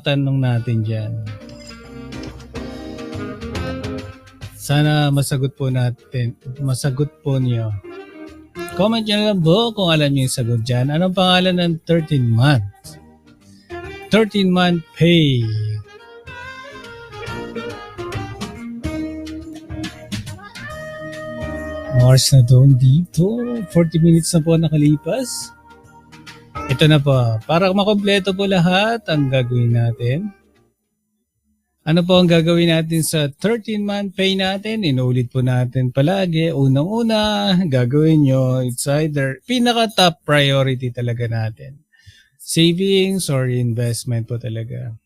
tanong natin dyan. Sana masagot po natin, masagot po niyo. Comment nyo lang po kung alam niyo yung sagot dyan. Anong pangalan ng 13 month? 13 month pay. Mars na doon dito. 40 minutes na po nakalipas. Ito na po. Para makompleto po lahat ang gagawin natin. Ano po ang gagawin natin sa 13-month pay natin? Inulit po natin palagi. Unang-una, gagawin nyo, it's either pinaka-top priority talaga natin. Savings or investment po talaga.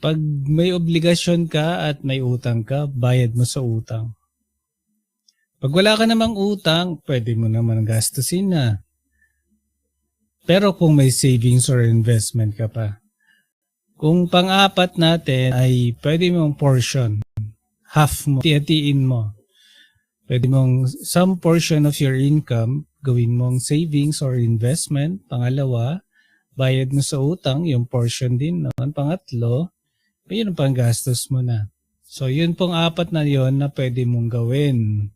Pag may obligasyon ka at may utang ka, bayad mo sa utang. Pag wala ka namang utang, pwede mo naman gastusin na. Pero kung may savings or investment ka pa, kung pang-apat natin ay pwede mong portion, half mo, tiyatiin mo. Pwede mong some portion of your income, gawin mong savings or investment. Pangalawa, bayad mo sa utang, yung portion din noon. Pangatlo, yun ang panggastos mo na. So, yun pong apat na yon na pwede mong gawin.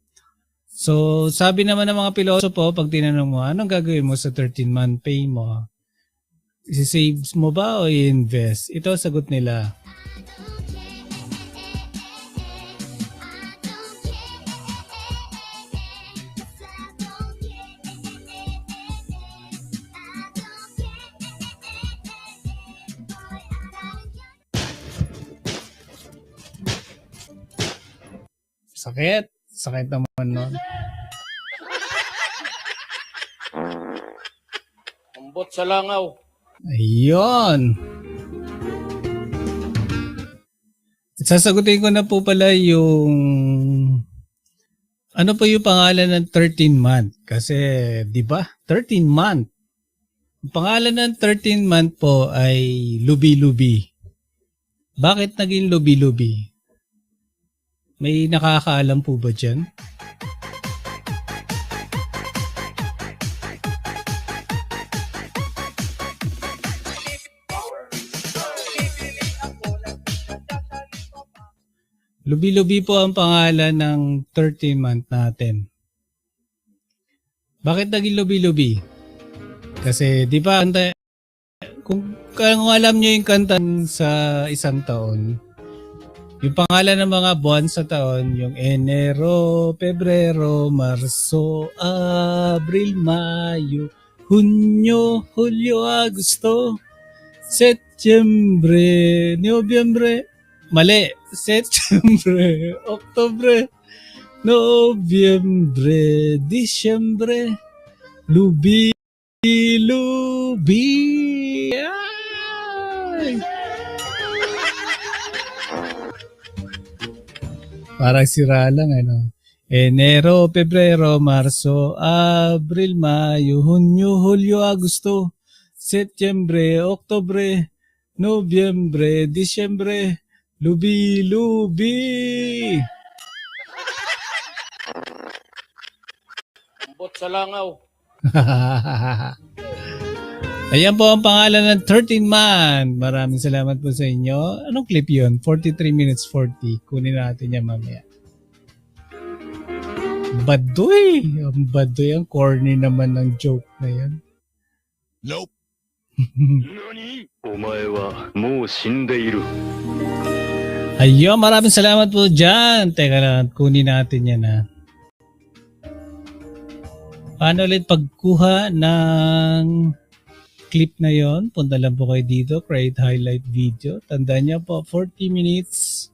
So, sabi naman ng mga pilosopo, pag tinanong mo, anong gagawin mo sa 13-month pay mo? Isi-saves mo ba o i-invest? Ito sagot nila. Sakit. Sakit naman nun. Ambot sa langaw. Ayun. Sasagutin ko na po pala yung ano po yung pangalan ng 13 month? Kasi, di ba? 13 month. Ang pangalan ng 13 month po ay lubi-lubi. Bakit naging lubi-lubi? May nakakaalam po ba dyan? Lubi-lubi po ang pangalan ng 13 month natin. Bakit naging lubi-lubi? Kasi di ba kung, kung alam nyo yung kanta sa isang taon, yung pangalan ng mga buwan sa taon, yung Enero, Pebrero, Marso, Abril, Mayo, Hunyo, Hulyo, Agosto, Setyembre, Nobyembre, mali, Setyembre, Oktobre, Nobyembre, Disyembre, Lubi, Lubi, ay! Parang sira lang, ano. Enero, Pebrero, Marso, Abril, Mayo, Hunyo, Hulyo, Agosto, Setyembre, Oktobre, Nobyembre, Disyembre, Lubi, Lubi! Ambot sa langaw. Ayan po ang pangalan ng 13 man. Maraming salamat po sa inyo. Anong clip yun? 43 minutes 40. Kunin natin yan mamaya. Baduy! Ang baduy. Ang corny naman ng joke na yan. Nope. Nani? Omae wa mou shindeiru. Ayun, maraming salamat po dyan. Teka lang, kunin natin yan ha. Paano ulit pagkuha ng clip na yon? Punta lang po kayo dito, create highlight video. Tandaan niyo po, 40 minutes